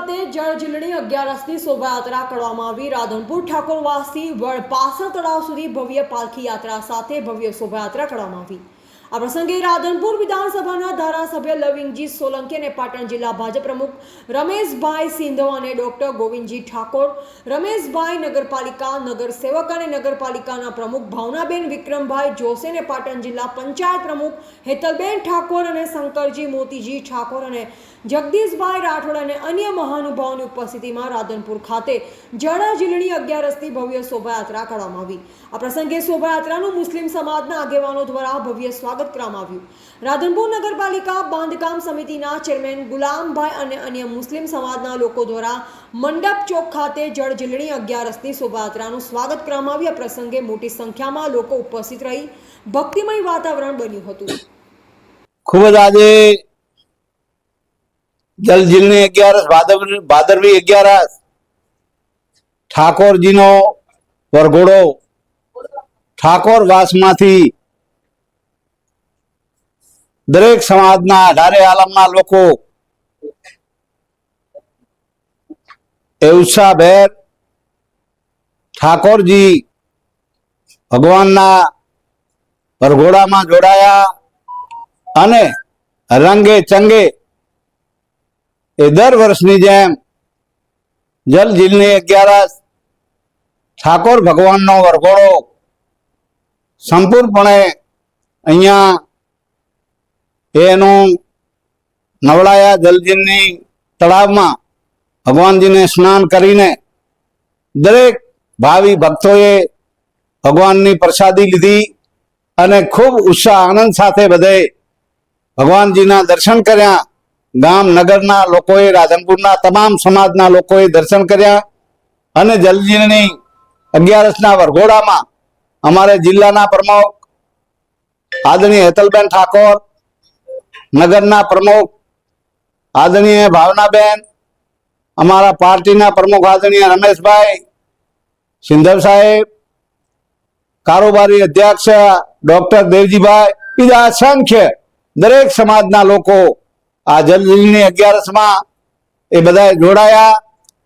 ખાતે જળ જીલણી અગિયારસની શોભાયાત્રા કરવામાં આવી. રાધનપુર ઠાકોરવાસથી વડ તળાવ સુધી ભવ્ય પાલખી યાત્રા સાથે ભવ્ય શોભાયાત્રા કરવામાં આવી. આ પ્રસંગે રાધનપુર વિધાનસભાના ધારાસભ્ય લવિંગજી સોલંકી અને પાટણ જિલ્લા ભાજપ પ્રમુખ રમેશભાઈ સિંધો અને ડોક્ટર ગોવિંદજી ઠાકોર, રમેશભાઈ નગરપાલિકા નગર સેવક અને નગરપાલિકાના પ્રમુખ ભાવનાબેન વિક્રમભાઈ જોશે અને પાટણ જિલ્લા પંચાયત પ્રમુખ હેતલબેન ઠાકોર અને શંકરજી મોતીજી ઠાકોર અને જગદીશભાઈ રાઠોડ અને અન્ય મહાનુભાવોની ઉપસ્થિતિમાં રાધનપુર ખાતે જળ જીલણી અગિયારસની ભવ્ય શોભાયાત્રા કરવામાં આવી. આ પ્રસંગે શોભાયાત્રાનું મુસ્લિમ સમાજના આગેવાનો દ્વારા ભવ્ય સ્વાગત કરવામાં આવ્યું. રાધનપુર નગરપાલિકા બાંધકામ સમિતિના ચેરમેન ગુલામભાઈ અને અન્ય મુસ્લિમ સમાજના લોકો દ્વારા મંડપ ચોક ખાતે જળ જીલણી અગિયારસની શોભાયાત્રાનું સ્વાગત કરવામાં આવ્યું. આ પ્રસંગે મોટી સંખ્યામાં લોકો ઉપસ્થિત રહી ભક્તિમય વાતાવરણ બન્યું હતું. ખૂબ જ આજે જલજીલની અગિયારસ ભાદર- ભાદરવી અગિયારસ, ઠાકોરજીનો વરઘોડો, ઠાકોર વાસમાંથી દરેક સમાજના અઢારે આલમના લોકો એ ઉત્સાહભેર ઠાકોરજી ભગવાનના વરઘોડામાં જોડાયા અને રંગે ચંગે એ દર વર્ષની જેમ જલ જીલની અગિયારસ, ઠાકોર ભગવાનનો વરઘોડો સંપૂર્ણપણે અહીંયા એનું નવડાયા જલજીલની તળાવમાં ભગવાનજીને સ્નાન કરીને દરેક ભાવિ ભક્તોએ ભગવાનની પ્રસાદી લીધી અને ખૂબ ઉત્સાહ, આનંદ સાથે બધે ભગવાનજીના દર્શન કર્યા. ગામ નગરના લોકોએ, રાધનપુરના તમામ સમાજના લોકોએ દર્શન કર્યા અને જલજીલની અગિયારસના વરઘોડામાં અમારે જિલ્લાના પ્રમુખ આદરણીય હેતલબેન ઠાકોર, નગરના પ્રમુખ આદરણીય ભાવનાબેન, અમારા પાર્ટીના પ્રમુખ આદરણીય રમેશભાઈ, સિંધવ સાહેબ, કારોબારી અધ્યક્ષ ડોક્ટર દેવજીભાઈ, બીજા અસંખ્ય દરેક સમાજના લોકો આ જલજીલની અગિયારસમાં એ બધા જોડાયા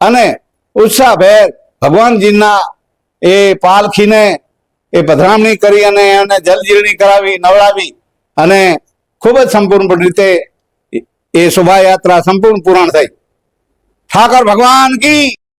અને ઉત્સાહભેર ભગવાનજીના એ પાલખીને એ પધરામણી કરી અને એને જલજીરણી કરાવી, નવડાવી અને ખૂબ જ સંપૂર્ણ રીતે એ શોભાયાત્રા સંપૂર્ણ પૂર્ણ થઈ. ઠાકર ભગવાન કી